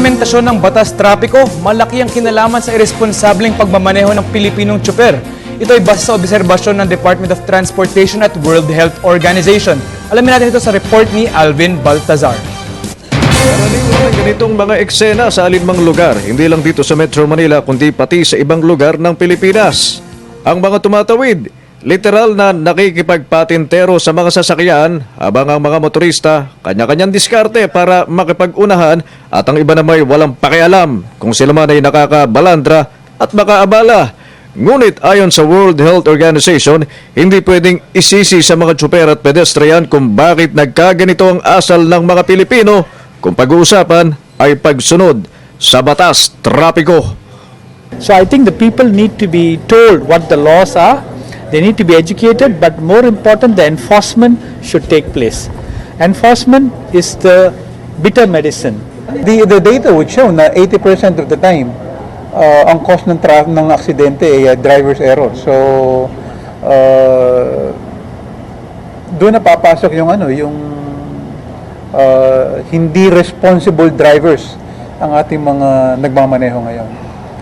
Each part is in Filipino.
implementasyon ng batas trapiko, malaki ang kinalaman sa irresponsableng pagmamaneho ng Pilipinong tsuper. Ito ay base sa obserbasyon ng Department of Transportation at World Health Organization. Alamin natin ito sa report ni Alvin Baltazar. Karaniwan ng ganitong mga eksena sa alinmang lugar, hindi lang dito sa Metro Manila kundi pati sa ibang lugar ng Pilipinas. Ang mga tumatawid, literal na nakikipagpatintero sa mga sasakyan habang ang mga motorista kanya-kanyang diskarte para makipag-unahan at ang iba naman ay walang pakialam kung sila man ay nakakabalandra at makaabala. Ngunit ayon sa World Health Organization, hindi pwedeng isisi sa mga tsuper at pedestrian kung bakit nagkaganito ang asal ng mga Pilipino kung pag-uusapan ay pagsunod sa batas trapiko. So I think the people need to be told what the laws are. They need to be educated, but more important, the enforcement should take place. Enforcement is the bitter medicine. The, the data would show na 80% of the time, uh, ang cause ng, tra- ng aksidente ay uh, driver's error. So, uh, doon na papasok yung ano, yung uh, hindi responsible drivers ang ating mga nagmamaneho ngayon.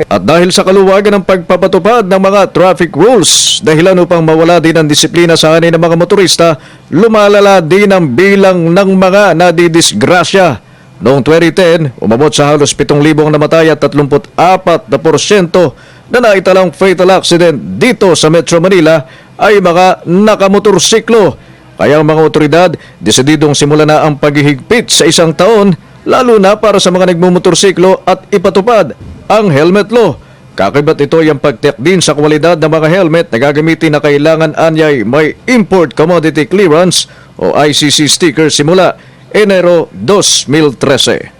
At dahil sa kaluwagan ng pagpapatupad ng mga traffic rules, dahilan upang mawala din ang disiplina sa kanin ng mga motorista, lumalala din ang bilang ng mga nadidisgrasya. Noong 2010, umabot sa halos 7,000 ang namatay at 34 na porsyento na naitalang fatal accident dito sa Metro Manila ay mga nakamotorsiklo. Kaya ang mga otoridad, desididong simula na ang paghihigpit sa isang taon, lalo na para sa mga nagmumotorsiklo at ipatupad ang helmet law. Kakibat ito yung pagtiyak din sa kwalidad ng mga helmet na gagamitin na kailangan anyay may Import Commodity Clearance o ICC sticker simula Enero 2013.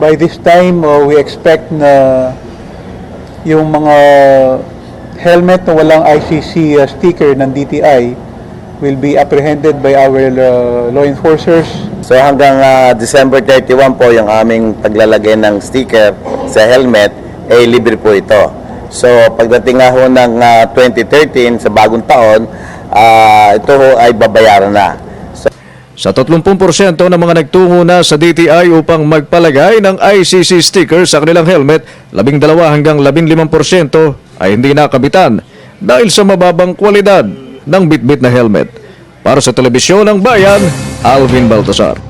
By this time, uh, we expect na yung mga helmet na walang ICC uh, sticker ng DTI will be apprehended by our uh, law enforcers. So hanggang ah, December 31 po yung aming paglalagay ng sticker sa helmet, eh libre po ito. So pagdating nga ho ng ah, 2013 sa bagong taon, ah, ito ho ay babayaran na. So, Sa 30% ng mga nagtungo na sa DTI upang magpalagay ng ICC sticker sa kanilang helmet, 12 hanggang 15% ay hindi nakabitan dahil sa mababang kwalidad ng bitbit na helmet. Para sa telebisyon ng bayan, Alvin Baltasar.